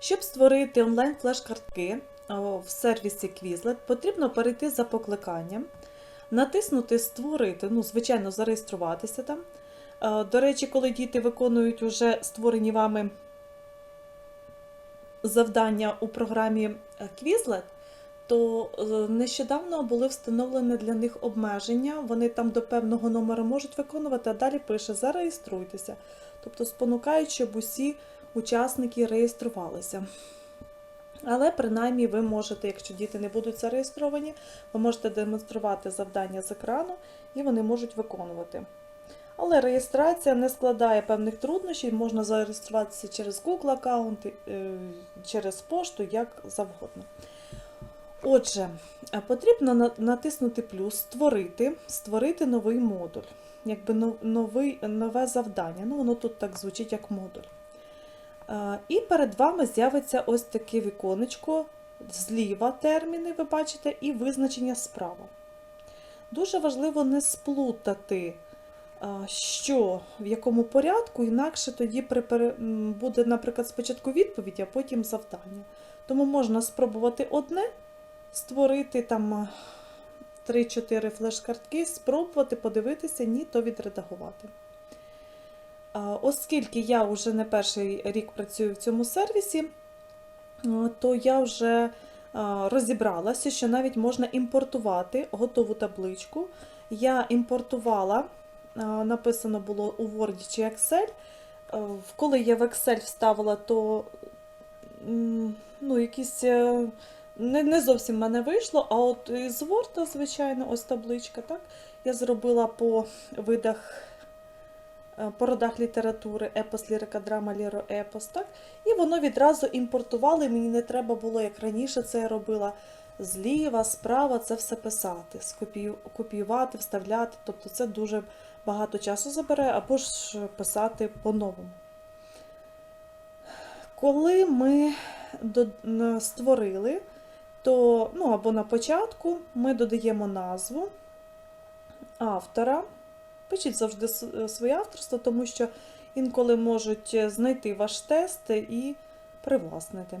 Щоб створити онлайн-флеш-картки в сервісі Quizlet, потрібно перейти за покликанням, натиснути Створити, ну, звичайно, зареєструватися там. Е, До речі, коли діти виконують уже створені вами завдання у програмі е, Quizlet, то е, нещодавно були встановлені для них обмеження. Вони там до певного номеру можуть виконувати, а далі пише зареєструйтеся. Тобто спонукають, щоб усі учасники реєструвалися. Але принаймні ви можете, якщо діти не будуть зареєстровані, ви можете демонструвати завдання з екрану і вони можуть виконувати. Але реєстрація не складає певних труднощів, можна зареєструватися через Google аккаунт, е, через пошту, як завгодно. Отже, е, потрібно натиснути плюс, створити, створити новий модуль, якби нове завдання. Ну, воно тут так звучить як модуль. І перед вами з'явиться ось таке віконечко, зліва терміни, ви бачите, і визначення справа. Дуже важливо не сплутати, що в якому порядку, інакше тоді буде, наприклад, спочатку відповідь, а потім завдання. Тому можна спробувати одне, створити там е, 3-4 флеш-картки, спробувати подивитися, ні, то відредагувати. Оскільки я вже не перший рік працюю в цьому сервісі, то я вже розібралася, що навіть можна імпортувати готову табличку. Я імпортувала, написано було у Word чи Excel. Коли я в Excel вставила, то ну, якісь е, не, не зовсім мене вийшло, а от із Word, звичайно, ось табличка, так? Я зробила по видах по родах літератури, епос, лірика, драма, ліро, епос, так? І воно відразу імпортувало, і мені не треба було, як раніше це я робила, зліва, справа це все писати, копіювати, вставляти. Тобто це дуже багато часу забере, або ж писати по-новому. Коли ми створили, то ну, або на початку ми додаємо назву автора. Пишіть завжди своє авторство, тому що інколи можуть е, знайти ваш тест і привласнити.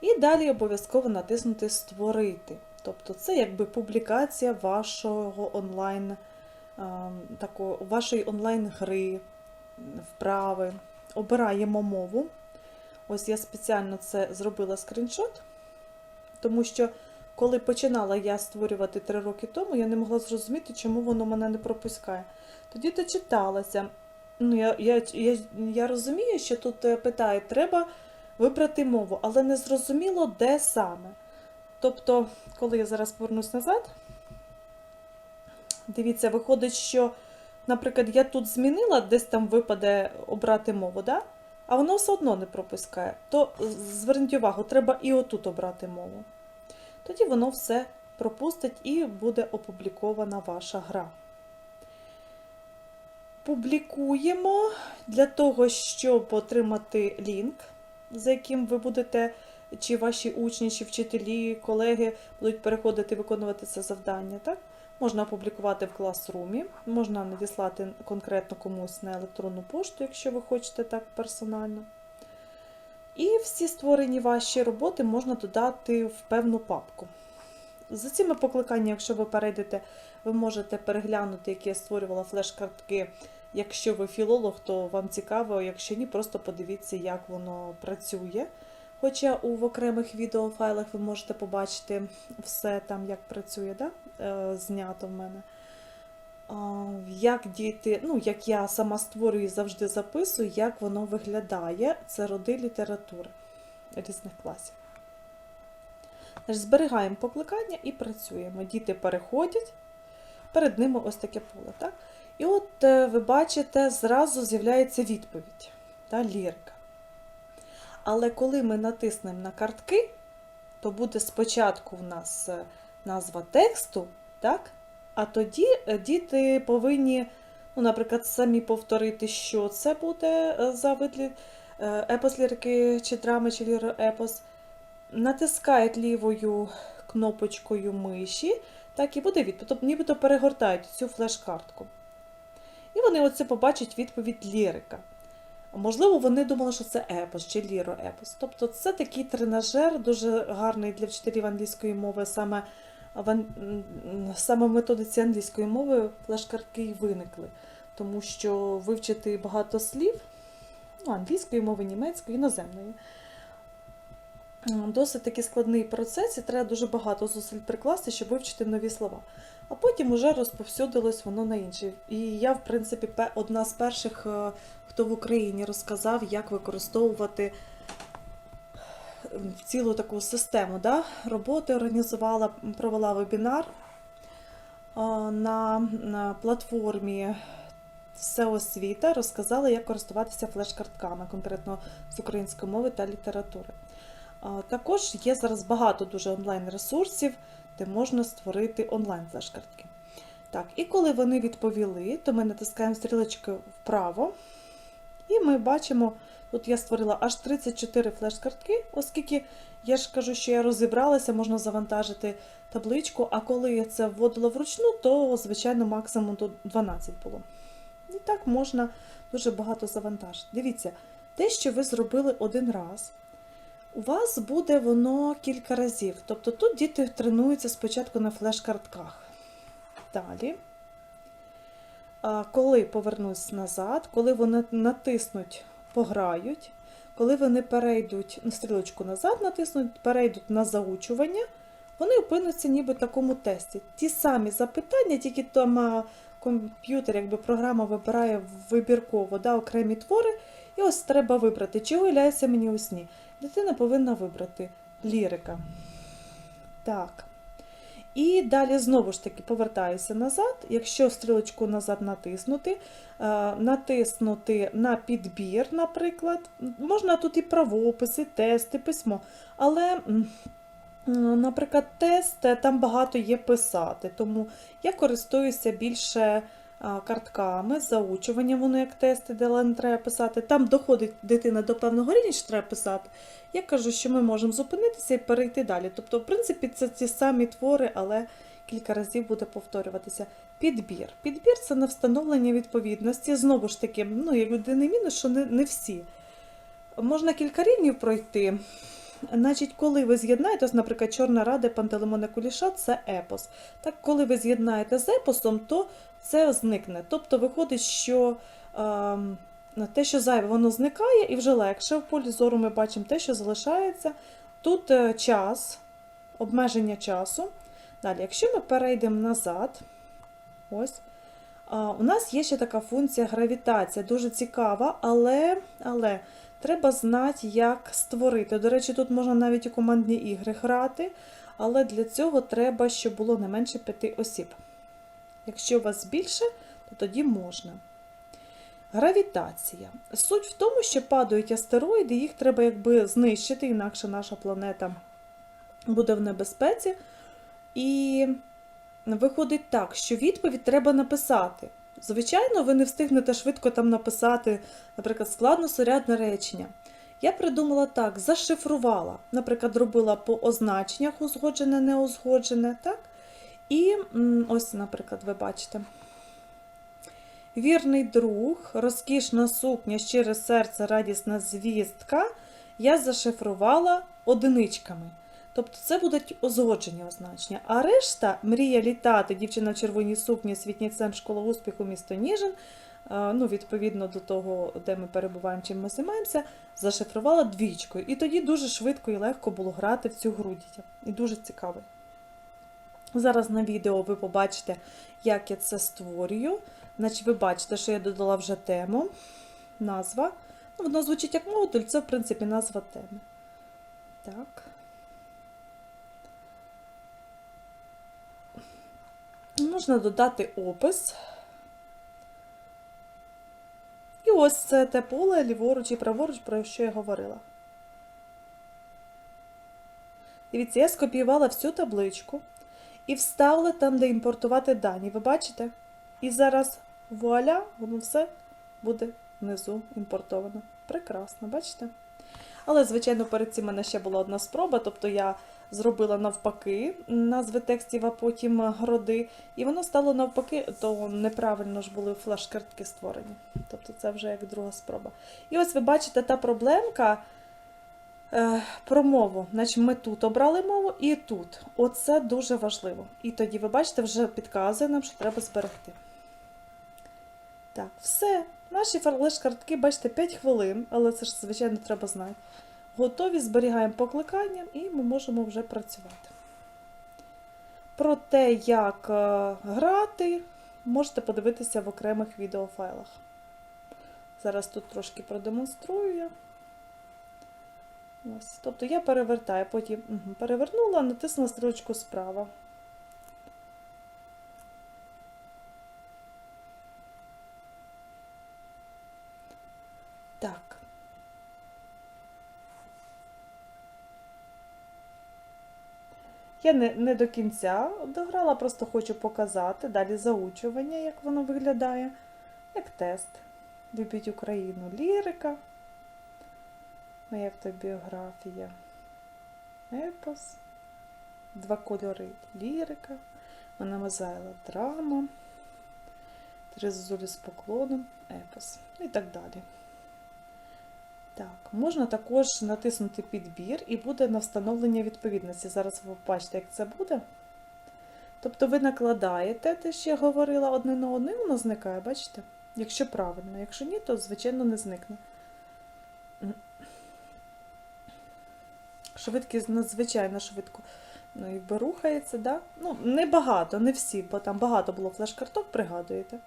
І далі обов'язково натиснути Створити. Тобто це якби публікація вашого онлайн, е, такої, вашої онлайн-гри, вправи. Обираємо мову. Ось я спеціально це зробила скріншот, тому що коли починала я створювати три роки тому, я не могла зрозуміти, чому воно мене не пропускає. Тоді дочиталася. Ну, я, я, я, я розумію, що тут е, питають, треба вибрати мову, але не зрозуміло, де саме. Тобто, коли я зараз повернусь назад, дивіться, виходить, що, наприклад, я тут змінила, десь там випаде обрати мову, да? а воно все одно не пропускає. То зверніть увагу, треба і отут обрати мову. Тоді воно все пропустить і буде опублікована ваша гра. Публікуємо для того, щоб отримати лінк, за яким ви будете, чи ваші учні, чи вчителі, колеги будуть переходити виконувати це завдання. Так? Можна опублікувати в класрумі, можна надіслати конкретно комусь на електронну пошту, якщо ви хочете так персонально. І всі створені ваші роботи можна додати в певну папку. За цими покликаннями, якщо ви перейдете, ви можете переглянути, які я створювала флеш-картки. Якщо ви філолог, то вам цікаво, якщо ні, просто подивіться, як воно працює. Хоча у окремих відеофайлах ви можете побачити все там, як працює, да? е, знято в мене. Як діти, ну, як я сама створюю і завжди записую, як воно виглядає. Це роди літератури різних класів. Зберігаємо покликання і працюємо. Діти переходять, перед ними ось таке поле. Так? І от е, ви бачите, зразу з'являється відповідь, та, лірика. Але коли ми натиснемо на картки, то буде спочатку в нас е, назва тексту, так? а тоді е, діти повинні, ну, наприклад, самі повторити, що це буде за вид е, епос лірики чи драми, чи ліроепос. Натискають лівою кнопочкою миші, так і буде відповідь. Тобто нібито перегортають цю флеш-картку. І вони оце побачать відповідь лірика. Можливо, вони думали, що це епос чи ліро-епос. Тобто це такий тренажер, дуже гарний для вчителів англійської мови, саме в, саме в методиці англійської мови флеш-картки і виникли, тому що вивчити багато слів ну, англійської мови, німецької, іноземної. М, Досить такий складний процес, і треба дуже багато зусиль прикласти, щоб вивчити нові слова. А потім уже розповсюдилось воно на інші. І я, в принципі, одна з перших, е, хто в Україні розказав, як використовувати цілу таку систему да, роботи, організувала, провела вебінар на, на платформі все освіта, розказала, як користуватися флеш-картками, конкретно з української мови та літератури. Також є зараз багато дуже онлайн-ресурсів, де можна створити онлайн-флеш-картки. Так, і коли вони відповіли, то ми натискаємо стрілочки вправо, і ми бачимо, тут я створила аж 34 флеш-картки, оскільки я ж кажу, що я розібралася, можна завантажити табличку, а коли я це вводила вручну, то, звичайно, максимум до 12 було. І так можна дуже багато завантажити. Дивіться, те, що ви зробили один раз, у вас буде воно кілька разів. Тобто тут діти тренуються спочатку на флеш-картках. Далі, коли повернусь назад, коли вони натиснуть, пограють, коли вони перейдуть на стрілочку назад, натиснуть, перейдуть на заучування, вони опинуться ніби в такому тесті. Ті самі запитання, тільки там комп'ютер, якби програма вибирає вибірково да, окремі твори, і ось треба вибрати, чи гуляється мені у сні. Дитина повинна вибрати лірика. Так. І далі знову ж таки повертаюся назад. Якщо стрілочку назад натиснути, е, натиснути на підбір, наприклад, можна тут і правописи, тести, письмо. Але, наприклад, тест там багато є писати, тому я користуюся більше картками, заучуванням, воно як тести, де не треба писати. Там доходить дитина до певного рівня, що треба писати. Я кажу, що ми можемо зупинитися і перейти далі. Тобто, в принципі, це ті самі твори, але кілька разів буде повторюватися. Підбір. Підбір це на встановлення відповідності. Знову ж таки, ну, як єдиний мінус, що не, не всі. Можна кілька рівнів пройти. Значить, коли ви з'єднаєте, ось, наприклад, Чорна Рада, Пантелеймона Куліша це епос. Так, коли ви з'єднаєте з епосом, то це зникне. Тобто виходить, що ем, те, що зайве, воно зникає і вже легше. В полі зору ми бачимо те, що залишається. Тут е, час, обмеження часу. Далі, якщо ми перейдемо назад, ось, у нас є ще така функція гравітація, дуже цікава, але, але треба знати, як створити. До речі, тут можна навіть у командні ігри грати, але для цього треба, щоб було не менше п'яти осіб. Якщо у вас більше, то тоді можна. Гравітація. Суть в тому, що падають астероїди, їх треба якби знищити, інакше наша планета буде в небезпеці. І виходить так, що відповідь треба написати. Звичайно, ви не встигнете швидко там написати, наприклад, складно-сурядне речення. Я придумала так, зашифрувала. Наприклад, робила по означеннях узгоджене, неузгоджене, так? І ось, наприклад, ви бачите. Вірний друг, розкішна сукня, щире серце, радісна звістка. Я зашифрувала одиничками. Тобто це будуть узгоджені означення. А решта мрія літати, дівчина в червоній сукні, світніцем, школа успіху, місто Ніжин. е, Ну, відповідно до того, де ми перебуваємо, чим ми займаємося, зашифрувала двічкою. І тоді дуже швидко і легко було грати в цю гру дітям. І дуже цікаво. Зараз на відео ви побачите, як я це створюю. Значить, ви бачите, що я додала вже тему, назва. Ну, воно звучить як модуль, це, в принципі, назва теми. Так. Можна додати опис. І ось це те поле ліворуч і праворуч, про що я говорила. Дивіться, я скопіювала всю табличку і вставила там, де імпортувати дані. Ви бачите? І зараз вуаля, воно все буде внизу імпортовано. Прекрасно, бачите? Але, звичайно, перед цим в мене ще була одна спроба, тобто я зробила навпаки назви текстів, а потім роди. І воно стало навпаки, то неправильно ж були флеш-картки створені. Тобто це вже як друга спроба. І ось ви бачите та проблемка е, про мову. Значить, ми тут обрали мову і тут. Оце дуже важливо. І тоді, ви бачите, вже підказує нам, що треба зберегти. Так, все. Наші флеш-картки, бачите, 5 хвилин, але це ж, звичайно, треба знати. Готові, зберігаємо покликання і ми можемо вже працювати. Про те, як е, грати, можете подивитися в окремих відеофайлах. Зараз тут трошки продемонструю я. Ось. Тобто я перевертаю, потім перевернула, натиснула стрілочку справа. Так. Я не, не до кінця дограла, просто хочу показати далі заучування, як воно виглядає, як тест. Любіть Україну. Лірика, моя автобіографія, епос, два кольори. Лірика, вона Мазайла драма, три зозулі з поклоном, епос. І так далі. Так, можна також натиснути підбір і буде на встановлення відповідності. Зараз ви побачите, як це буде. Тобто ви накладаєте те, що я говорила одне на одне, воно зникає, бачите? Якщо правильно, якщо ні, то звичайно не зникне. Швидкість надзвичайно швидко ну, якби рухається, да? Ну, не багато, не всі, бо там багато було флеш-карток, пригадуєте.